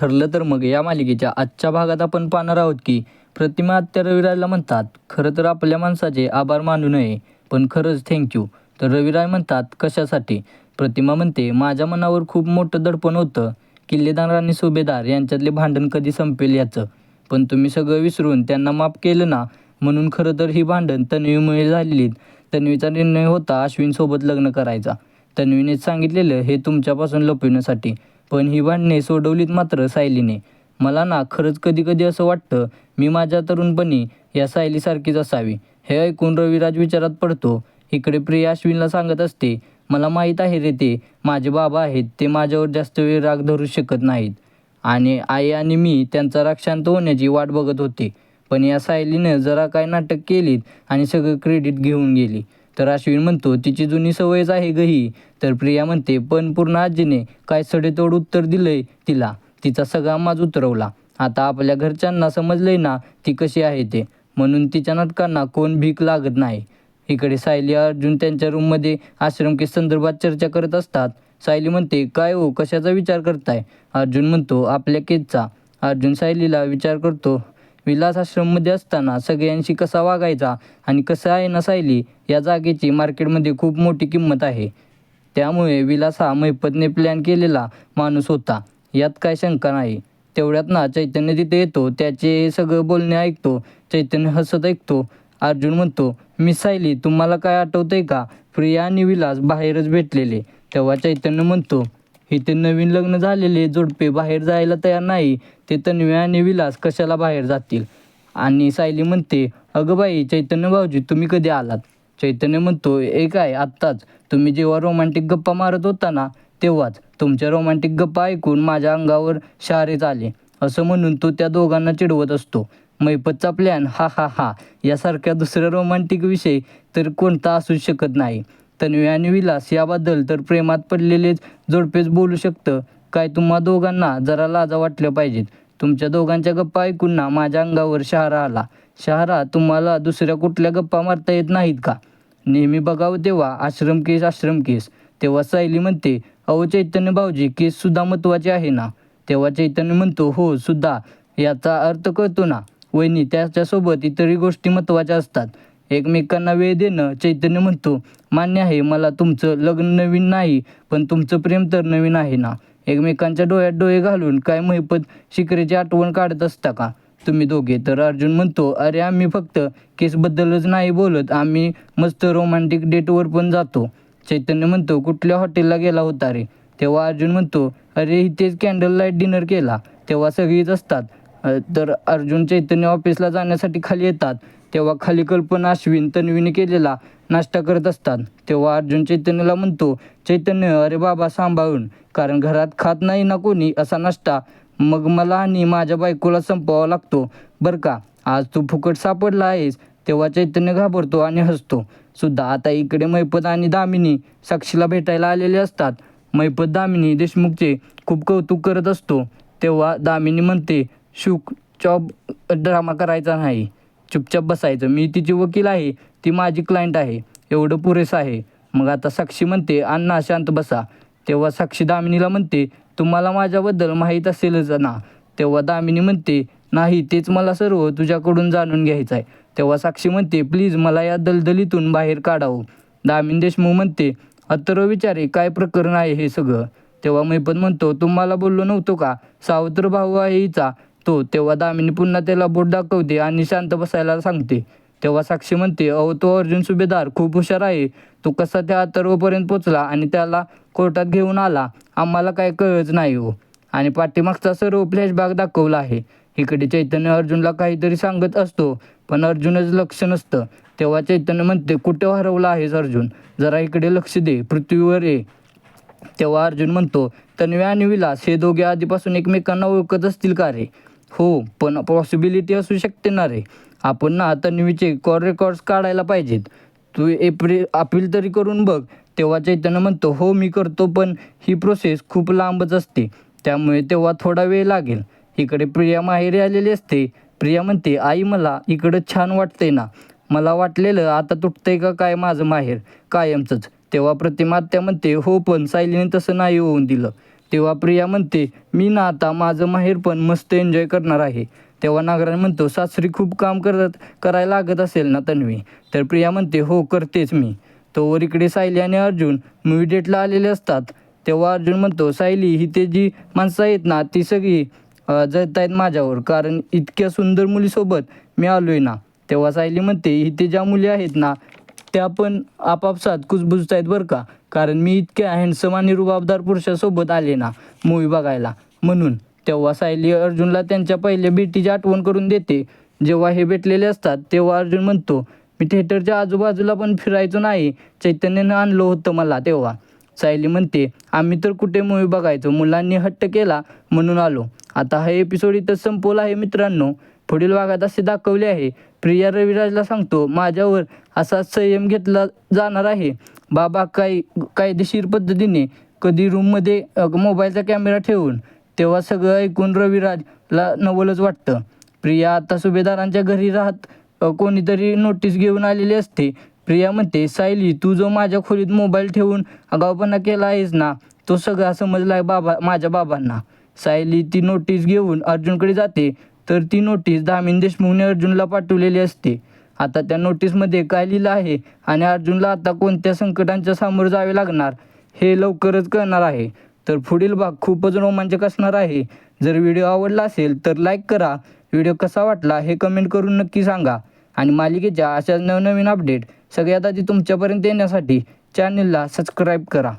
ठरलं तर मग या मालिकेच्या आजच्या भागात आपण पाहणार आहोत की प्रतिमा आत्या रविराजला म्हणतात खरं तर आपल्या माणसाचे आभार मानू नये पण खरंच थँक्यू तर रविराय म्हणतात कशासाठी? प्रतिमा म्हणते माझ्या मनावर खूप मोठं दडपण होतं. किल्लेदार आणि सुभेदार यांच्यातले भांडण कधी संपेल याचं? पण तुम्ही सगळं विसरून त्यांना माफ केलं ना? म्हणून खरं तर ही भांडण तन्वीमुळे झालेली तन्वीचा निर्णय होता अश्विनसोबत लग्न करायचा. तन्वीनेच सांगितलेलं हे तुमच्यापासून लपविण्यासाठी. पण ही भांडणे सोडवलीत मात्र सायलीने. मला ना खरंच कधी कधी असं वाटतं मी माझ्या तरुणपणी या सायलीसारखीच असावी. हे ऐकून रविराज विचारात पडतो इकडे प्रिया अश्विनला सांगत असते मला माहीत आहे रे ते माझे बाबा आहेत ते माझ्यावर जास्त वेळ राग धरू शकत नाहीत. आणि आई आणि मी त्यांचा राग शांत होण्याची वाट बघत होते. पण या सायलीनं जरा काय नाटक केलीत आणि सगळं क्रेडिट घेऊन गेली. तर अश्विन म्हणतो तिची जुनी सवयच आहे गही. तर प्रिया म्हणते पण पूर्ण आजीने काय सडेतोड उत्तर दिलंय तिला? तिचा सगळा माज उतरवला. आता आपल्या घरच्यांना समजलंय ना ती कशी आहे ते. म्हणून तिच्या नाटकांना कोण भीक लागत नाही. इकडे सायली अर्जुन त्यांच्या रूममध्ये आश्रम के संदर्भात चर्चा करत असतात. सायली म्हणते काय हो कशाचा विचार करताय? अर्जुन म्हणतो आपल्या केसचा. अर्जुन सायलीला विचार करतो विलास आश्रममध्ये असताना सगळ्यांशी कसा वागायचा आणि कसं आहे नसायली सायली या जागेची मार्केटमध्ये खूप मोठी किंमत आहे. त्यामुळे विलास हा मैपतने प्लॅन केलेला माणूस होता. यात काय शंका नाही. तेवढ्यात ना चैतन्य तिथे येतो त्याचे सगळं बोलणे ऐकतो चैतन्य हसत ऐकतो. अर्जुन म्हणतो मी सायली तुम्हाला काय आठवतंय का? प्रिया आणि विलास बाहेरच भेटलेले. तेव्हा चैतन्य म्हणतो इथे नवीन लग्न झालेले जोडपे बाहेर जायला तयार नाही. ते तन्वी आणि विलास कशाला बाहेर जातील? आणि सायली म्हणते अगं बाई चैतन्य भाऊजी तुम्ही कधी आलात? चैतन्य म्हणतो एक आहे आत्ताच. तुम्ही जेव्हा रोमांटिक गप्पा मारत होता ना तेव्हाच. तुमच्या रोमांटिक गप्पा ऐकून माझ्या अंगावर शारेच आले. असं म्हणून तो त्या दोघांना चिडवत असतो. मैपतचा प्लॅन हा हा हा. यासारख्या दुसऱ्या रोमांटिक विषय तर कोणता असूच शकत नाही. तन्वी आणि विलास याबद्दल तर प्रेमात पडलेलेच जोडपेच बोलू शकतं. काय तुम्हा दोघांना जरा लाजा वाटल्या पाहिजेत. तुमच्या दोघांच्या गप्पा ऐकून ना माझ्या अंगावर शहारा आला. शहारा तुम्हाला दुसऱ्या कुठल्या गप्पा मारता येत नाहीत का? नेहमी बघावं तेव्हा आश्रम केस आश्रम केस. तेव्हा सायली म्हणते अहो चैतन्य भाऊजी केस सुद्धा महत्त्वाचे आहे ना? तेव्हा चैतन्य म्हणतो हो सुद्धा. याचा अर्थ कळतो ना. वहिनी त्याच्यासोबत इतरही गोष्टी महत्त्वाच्या असतात. एकमेकांना वेळ देणं चैतन्य म्हणतो. मान्य आहे मला तुमचं लग्न नवीन नाही पण तुमचं प्रेम तर नवीन आहे ना? एकमेकांच्या डोळ्यात डोळे घालून काय महिपत शिकरेची आठवण काढत असता का? तुम्ही दोघे तर अर्जुन म्हणतो अरे आम्ही फक्त केसबद्दलच नाही बोलत आम्ही मस्त रोमॅन्टिक डेटवर पण जातो. चैतन्य म्हणतो कुठल्या हॉटेलला गेला होता रे? तेव्हा अर्जुन म्हणतो अरे इथेच कॅन्डल लाइट डिनर केला. तेव्हा सगळीच असतात. तर अर्जुन चैतन्य ऑफिसला जाण्यासाठी खाली येतात. तेव्हा खाली कल्पना अश्विन तन्वीने केलेला नाश्ता करत असतात. तेव्हा अर्जुन चैतन्यला म्हणतो चैतन्य अरे बाबा सांभाळून. कारण घरात खात नाही ना कोणी असा नाश्ता. मग मला आणि माझ्या बायकोला संपवावा लागतो. बरं का? आज तू फुकट सापडला आहेस. तेव्हा चैतन्य घाबरतो आणि हसतो. सुद्धा आता इकडे मैपत आणि दामिनी साक्षीला भेटायला आलेले असतात. मैपत दामिनी देशमुखचे खूप कौतुक करत असतो. तेव्हा दामिनी म्हणते शुक चॉब ड्रामा करायचा नाही. चुपचाप बसायचं. मी तिची वकील आहे ती माझी क्लायंट आहे एवढं पुरेसं आहे. मग आता साक्षी म्हणते अण्णा शांत बसा. तेव्हा साक्षी दामिनीला म्हणते तुम्हाला माझ्याबद्दल माहीत असेलच ना. तेव्हा दामिनी म्हणते नाही तेच मला सर्व तुझ्याकडून जाणून घ्यायचं आहे. तेव्हा साक्षी म्हणते प्लीज मला या दलदलीतून बाहेर काढावं. दामिनी देशमुख म्हणते अत्र विचारे काय प्रकरण आहे हे सगळं? तेव्हा मी पण म्हणतो तुम्हाला बोललो नव्हतो का? सावत्र भाऊ आहे हिचा. तो तेव्हा दामिनी पुन्हा त्याला बोट दाखवते आणि शांत बसायला सांगते. तेव्हा साक्षी म्हणते अहो तो अर्जुन सुभेदार खूप हुशार आहे. तो कसा त्या अथर्वपर्यंत पोचला आणि त्याला कोर्टात घेऊन आला? आम्हाला काय कळच नाही हो. आणि पाठीमागचा सर्व फ्लॅशबॅक दाखवला आहे. इकडे चैतन्य अर्जुनला काहीतरी सांगत असतो पण अर्जुनच लक्ष नसतं. तेव्हा चैतन्य म्हणते कुठे हरवला आहेस अर्जुन? जरा इकडे लक्ष दे पृथ्वीवर ये. तेव्हा अर्जुन म्हणतो तन्वी आणि विलास हे दोघे आधीपासून एकमेकांना ओळखत असतील का रे? हो पण पॉसिबिलिटी असू शकते ना रे. आपण ना तन्वीचे कॉल रेकॉर्ड्स काढायला पाहिजेत. तू एप्रिल अपील तरी करून बघ. तेव्हा चैतन्य म्हणतो हो मी करतो पण ही प्रोसेस खूप लांबच असते. त्यामुळे तेव्हा थोडा वेळ लागेल. इकडे प्रिया माहेरी आलेली असते. प्रिया म्हणते आई मला इकडं छान वाटतंय ना. मला वाटलेलं आता तुटतंय का काय माझं माहेर? कायमचंच. तेव्हा प्रतिमा त्या म्हणते हो पण सायलीने तसं नाही होऊन दिलं. तेव्हा प्रिया म्हणते मी ना आता माझं माहेर पण मस्त एन्जॉय करणार आहे. तेव्हा नागराज म्हणतो सासरी खूप काम करत करायला लागत असेल ना तन्वी? तर प्रिया म्हणते हो करतेच मी. तोवर इकडे सायली आणि अर्जुन मूवी डेटला आलेले असतात. तेव्हा अर्जुन म्हणतो सायली ही ते जी माणसं आहेत ना ती सगळी अ, आहेत माझ्यावर कारण इतक्या सुंदर मुलीसोबत मी आलो आहे ना. तेव्हा सायली म्हणते इथे ज्या मुली आहेत ना त्या पण आपापसात कुजबुजत आहेत बरं का. कारण मी इतक्या हँडसम आणि रुबाबदार पुरुषासोबत आले ना मूवी बघायला. म्हणून तेव्हा सायली अर्जुनला त्यांच्या पहिल्या भेटीची आठवण करून देते. जेव्हा हे भेटलेले असतात तेव्हा अर्जुन म्हणतो मी थिएटरच्या आजूबाजूला पण फिरायचो नाही. चैतन्यानं आणलं होतं मला तेव्हा. सायली म्हणते आम्ही तर कुठे मूवी बघायचो? मुलांनी हट्ट केला म्हणून आलो. आता हा एपिसोड इथं संपवला आहे मित्रांनो. पुढील भागात असे दाखवले आहे. प्रिया रविराजला सांगतो माझ्यावर असा संयम घेतला जाणार आहे. बाबा काही कायदेशीर पद्धतीने कधी रूममध्ये मोबाईलचा कॅमेरा ठेवून तेव्हा सगळं ऐकून रविराजला नवलच वाटतं. प्रिया आता सुभेदारांच्या घरी राहत कोणीतरी नोटीस घेऊन आलेली असते. प्रिया म्हणते सायली तू जो माझ्या खोलीत मोबाईल ठेवून आगाऊपणा केला आहेस ना तो सगळा समजला आहे बाबा माझ्या बाबांना. सायली ती नोटीस घेऊन अर्जुनकडे जाते. तर ती नोटीस दामिन देशमुखने अर्जुनला पाठवलेली असते. आता त्या नोटीसमध्ये काय लिहिलं आहे? आणि अर्जुनला आता कोणत्या संकटांच्या सामोरं जावे लागणार? हे लवकरच कळणार आहे. तर पुढील भाग खूपच रोमांचक असणार आहे. जर व्हिडिओ आवडला असेल तर लाईक करा. व्हिडिओ कसा वाटला हे कमेंट करून नक्की सांगा. आणि मालिकेच्या अशा नवनवीन अपडेट सगळ्यात आधी तुमच्यापर्यंत येण्यासाठी चॅनलला सबस्क्राईब करा.